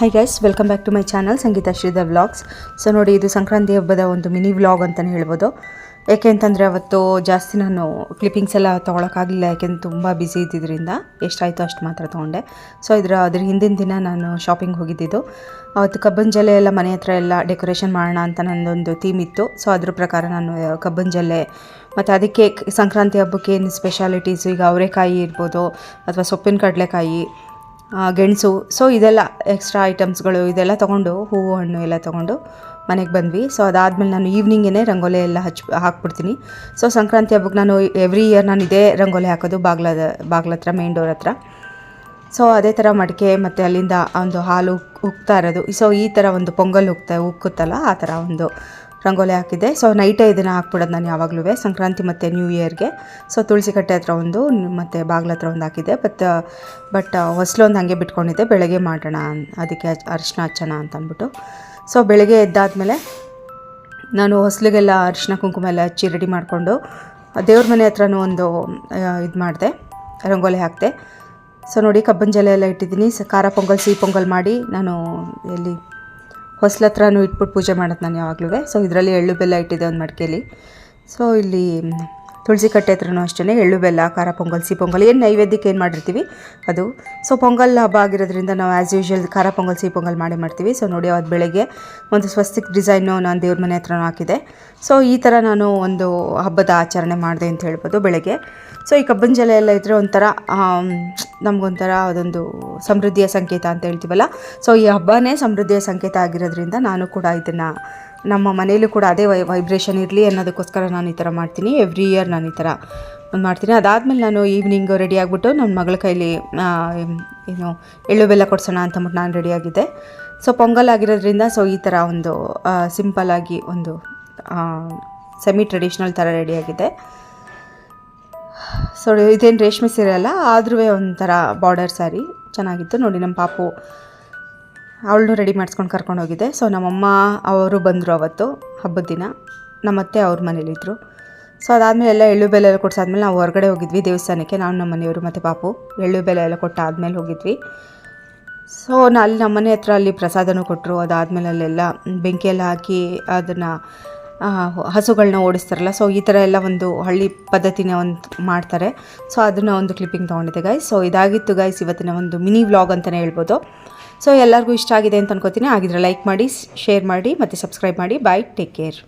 Hi guys welcome back to my channel Sangeetha Sridhar vlogs so ನೋಡಿ, ಇದು ಸಂಕ್ರಾಂತಿ ಹಬ್ಬದ ಒಂದು ಮಿನಿ ವ್ಲಾಗ್ ಅಂತಲೇ ಹೇಳ್ಬೋದು. ಯಾಕೆ ಅಂತಂದರೆ ಅವತ್ತು ಜಾಸ್ತಿ ನಾನು ಕ್ಲಿಪ್ಪಿಂಗ್ಸ್ ಎಲ್ಲ ತೊಗೊಳಕ್ಕಾಗಲಿಲ್ಲ ಯಾಕೆಂದ್ರೆ ತುಂಬ ಬ್ಯುಸಿ ಇದ್ದಿದ್ದರಿಂದ ಎಷ್ಟಾಯಿತು ಅಷ್ಟು ಮಾತ್ರ ತೊಗೊಂಡೆ. ಸೊ ಇದರ, ಅದ್ರ ಹಿಂದಿನ ದಿನ ನಾನು ಶಾಪಿಂಗ್ ಹೋಗಿದ್ದಿದ್ದು. ಅವತ್ತು ಕಬ್ಬನ್ ಜಲ್ಲೆ ಎಲ್ಲ ಮನೆ ಹತ್ರ ಎಲ್ಲ ಡೆಕೋರೇಷನ್ ಮಾಡೋಣ ಅಂತ ನನ್ನದೊಂದು ಥೀಮ್ ಇತ್ತು. ಸೊ ಅದ್ರ ಪ್ರಕಾರ ನಾನು ಕಬ್ಬನ್ ಜಲ್ಲೆ ಮತ್ತು ಅದಕ್ಕೆ ಸಂಕ್ರಾಂತಿ ಹಬ್ಬಕ್ಕೆ ಏನು ಸ್ಪೆಷಾಲಿಟೀಸು ಈಗ ಅವರೆಕಾಯಿ ಇರ್ಬೋದು, ಅಥವಾ ಸೊಪ್ಪಿನ ಕಡಲೆಕಾಯಿ ಗೆಣಸು. ಸೊ ಇದೆಲ್ಲ ಎಕ್ಸ್ಟ್ರಾ ಐಟಮ್ಸ್ಗಳು ಇದೆಲ್ಲ ತೊಗೊಂಡು, ಹೂವು, ಹಣ್ಣು ಎಲ್ಲ ತೊಗೊಂಡು ಮನೆಗೆ ಬಂದ್ವಿ. ಸೊ ಅದಾದಮೇಲೆ ನಾನು ಈವ್ನಿಂಗೇ ರಂಗೋಲಿ ಎಲ್ಲ ಹಚ್, ಹಾಕ್ಬಿಡ್ತೀನಿ. ಸೊ ಸಂಕ್ರಾಂತಿ ಹಬ್ಬಕ್ಕೆ ನಾನು ಎವ್ರಿ ಇಯರ್ ನಾನು ಇದೇ ರಂಗೋಲಿ ಹಾಕೋದು ಬಾಗ್ಲದ, ಬಾಗ್ಲ ಹತ್ರ ಮೇನ್ ಡೋರ್ ಹತ್ರ. ಸೊ ಅದೇ ಥರ ಮಡಿಕೆ ಮತ್ತು ಅಲ್ಲಿಂದ ಒಂದು ಹಾಲು ಉಕ್- ಉಕ್ತಾ ಇರೋದು. ಸೊ ಈ ಥರ ಒಂದು ಪೊಂಗಲ್ ಉಕ್ತ, ಉಕ್ಕುತ್ತಲ್ಲ, ಆ ಥರ ಒಂದು ರಂಗೋಲಿ ಹಾಕಿದ್ದೆ. ಸೊ ನೈಟೇ ಇದನ್ನು ಹಾಕ್ಬಿಡೋದು ನಾನು ಯಾವಾಗಲೂ ಸಂಕ್ರಾಂತಿ ಮತ್ತು ನ್ಯೂ ಇಯರ್ಗೆ ಸೊ ತುಳಸಿ ಕಟ್ಟೆ ಹತ್ರ ಒಂದು, ಮತ್ತು ಬಾಗ್ಲ ಹತ್ರ ಒಂದು ಹಾಕಿದ್ದೆ. ಬಟ್ ಬಟ್ ಹೊಸ್ಲು ಒಂದು ಹಾಗೆ ಬಿಟ್ಕೊಂಡಿದ್ದೆ. ಬೆಳಗ್ಗೆ ಮಾಡೋಣ, ಅದಕ್ಕೆ ಅರಿಶಿನ ಹಚ್ಚೋಣ ಅಂತ ಅಂದ್ಬಿಟ್ಟು. ಸೊ ಬೆಳಗ್ಗೆ ಎದ್ದಾದಮೇಲೆ ನಾನು ಹೊಸ್ಲಿಗೆಲ್ಲ ಅರಿಶಿನ ಕುಂಕುಮ ಎಲ್ಲ ಹಚ್ಚಿ ರೆಡಿ ಮಾಡಿಕೊಂಡು, ದೇವ್ರ ಮನೆ ಹತ್ರನೂ ಒಂದು ಇದು ಮಾಡಿದೆ, ರಂಗೋಲಿ ಹಾಕಿದೆ. ಸೊ ನೋಡಿ ಕಬ್ಬನ್ ಜಲೆ ಎಲ್ಲ ಇಟ್ಟಿದ್ದೀನಿ. ಖಾರ ಪೊಂಗಲ್, ಸಿಹಿ ಪೊಂಗಲ್ ಮಾಡಿ ನಾನು ಎಲ್ಲಿ ಹೊಸ್ಲ ಹತ್ರನೂ ಇಟ್ಬಿಟ್ಟು ಪೂಜೆ ಮಾಡೋದು ನಾನು ಯಾವಾಗಲೂ ಸೊ ಇದರಲ್ಲಿ ಎಳ್ಳು ಬೆಲ್ಲ ಇಟ್ಟಿದ್ದೆ ಒಂದು ಮಡಿಕೆಯಲ್ಲಿ ಸೊ ಇಲ್ಲಿ ತುಳಸಿ ಕಟ್ಟೆ ಹತ್ರನೂ ಅಷ್ಟೇ ಎಳ್ಳು ಬೆಲ್ಲ, ಖಾರ ಪೊಂಗಲ್, ಸಿಹಿ ಪೊಂಗಲ್, ಏನು ನೈವೇದ್ಯಕ್ಕೆ ಏನು ಮಾಡಿರ್ತೀವಿ ಅದು. ಸೊ ಪೊಂಗಲ್ ಹಬ್ಬ ಆಗಿರೋದ್ರಿಂದ ನಾವು ಆ್ಯಸ್ ಯೂಶ್ವಲ್ ಖಾರ ಪೊಂಗಲ್, ಸಿಹಿ ಪೊಂಗಲ್ ಮಾಡಿ ಮಾಡ್ತೀವಿ. ಸೊ ನೋಡಿ ಅವತ್ತು ಬೆಳಗ್ಗೆ ಒಂದು ಸ್ವಸ್ತಿಕ್ ಡಿಸೈನು ನಾನು ದೇವ್ರ ಮನೆ ಹತ್ರನೂ ಹಾಕಿದೆ. ಸೊ ಈ ಥರ ನಾನು ಒಂದು ಹಬ್ಬದ ಆಚರಣೆ ಮಾಡಿದೆ ಅಂತ ಹೇಳ್ಬೋದು ಬೆಳಗ್ಗೆ. ಸೊ ಈ ಕಬ್ಬನ್ ಜಲ ಎಲ್ಲ ಇದ್ದರೆ ಒಂಥರ ನಮಗೊಂಥರ ಅದೊಂದು ಸಮೃದ್ಧಿಯ ಸಂಕೇತ ಅಂತ ಹೇಳ್ತೀವಲ್ಲ? ಸೊ ಈ ಹಬ್ಬನೇ ಸಮೃದ್ಧಿಯ ಸಂಕೇತ ಆಗಿರೋದ್ರಿಂದ ನಾನು ಕೂಡ ಇದನ್ನು, ನಮ್ಮ ಮನೆಯಲ್ಲೂ ಕೂಡ ಅದೇ ವೈ ವೈಬ್ರೇಷನ್ ಇರಲಿ ಅನ್ನೋದಕ್ಕೋಸ್ಕರ ನಾನು ಈ ಥರ ಮಾಡ್ತೀನಿ. ಎವ್ರಿ ಇಯರ್ ನಾನು ಈ ಥರ ಮಾಡ್ತೀನಿ. ಅದಾದಮೇಲೆ ನಾನು ಈವ್ನಿಂಗ್ ರೆಡಿ ಆಗಿಬಿಟ್ಟು ನನ್ನ ಮಗಳ ಕೈಲಿ ಏನು, ಎಳ್ಳು ಬೆಲ್ಲ ಕೊಡ್ಸೋಣ ಅಂತಂದ್ಬಿಟ್ಟು ನಾನು ರೆಡಿಯಾಗಿದ್ದೆ ಸೊ ಪೊಂಗಲ್ ಆಗಿರೋದ್ರಿಂದ ಸೊ ಈ ಥರ ಒಂದು ಸಿಂಪಲ್ಲಾಗಿ ಒಂದು ಸೆಮಿ ಟ್ರೆಡಿಷ್ನಲ್ ಥರ ರೆಡಿಯಾಗಿದೆ ಸೊ ಇದೇನು ರೇಷ್ಮೆ ಸೀರೆ ಅಲ್ಲ ಆದ್ರೂ ಒಂಥರ ಬಾರ್ಡರ್ ಸ್ಯಾರಿ ಚೆನ್ನಾಗಿತ್ತು. ನೋಡಿ ನಮ್ಮ ಪಾಪು ಅವಳನ್ನು ರೆಡಿ ಮಾಡಿಸ್ಕೊಂಡು ಕರ್ಕೊಂಡು ಹೋಗಿದ್ದೆ ಸೊ ನಮ್ಮಮ್ಮ, ಅವರು ಬಂದರು ಅವತ್ತು, ಹಬ್ಬದ ದಿನ. ನಮ್ಮತ್ತೆ ಅವ್ರ ಮನೇಲಿದ್ದರು ಸೊ ಅದಾದಮೇಲೆ ಎಲ್ಲ ಎಳ್ಳು ಬೆಲೆ ಎಲ್ಲ ಕೊಡ್ಸಾದ್ಮೇಲೆ ನಾವು ಹೊರಗಡೆ ಹೋಗಿದ್ವಿ ದೇವಸ್ಥಾನಕ್ಕೆ. ನಾವು ನಮ್ಮ ಮನೆಯವರು ಮತ್ತು ಪಾಪು. ಎಳ್ಳು ಬೆಲೆ ಎಲ್ಲ ಕೊಟ್ಟಾದ್ಮೇಲೆ ಹೋಗಿದ್ವಿ. ಸೊ ನಾ ಅಲ್ಲಿ ನಮ್ಮ ಮನೆ ಹತ್ರ ಅಲ್ಲಿ ಪ್ರಸಾದನೂ ಕೊಟ್ಟರು ಅದಾದಮೇಲೆ ಅಲ್ಲೆಲ್ಲ ಬೆಂಕಿ ಎಲ್ಲ ಹಾಕಿ ಅದನ್ನು ಹಸುಗಳನ್ನ ಓಡಿಸ್ತಾರಲ್ಲ ಸೊ ಈ ಥರ ಎಲ್ಲ ಒಂದು ಹಳ್ಳಿ ಪದ್ಧತಿನ ಒಂದು ಮಾಡ್ತಾರೆ. ಸೊ ಅದನ್ನು ಒಂದು ಕ್ಲಿಪ್ಪಿಂಗ್ ತೊಗೊಂಡಿದ್ದೆ ಗೈಸ್ ಸೊ ಇದಾಗಿತ್ತು ಗಾಯ್ಸ್ ಇವತ್ತಿನ ಒಂದು ಮಿನಿ ವ್ಲಾಗ್ ಅಂತಲೇ ಹೇಳ್ಬೋದು. ಸೊ ಎಲ್ಲರಿಗೂ ಇಷ್ಟ ಆಗಿದೆ ಅಂತ ಅನ್ಕೋತೀನಿ. ಆಗಿದ್ರೆ ಲೈಕ್ ಮಾಡಿ ಶೇರ್ ಮಾಡಿ, ಮತ್ತು ಸಬ್ಸ್ಕ್ರೈಬ್ ಮಾಡಿ. Bye take care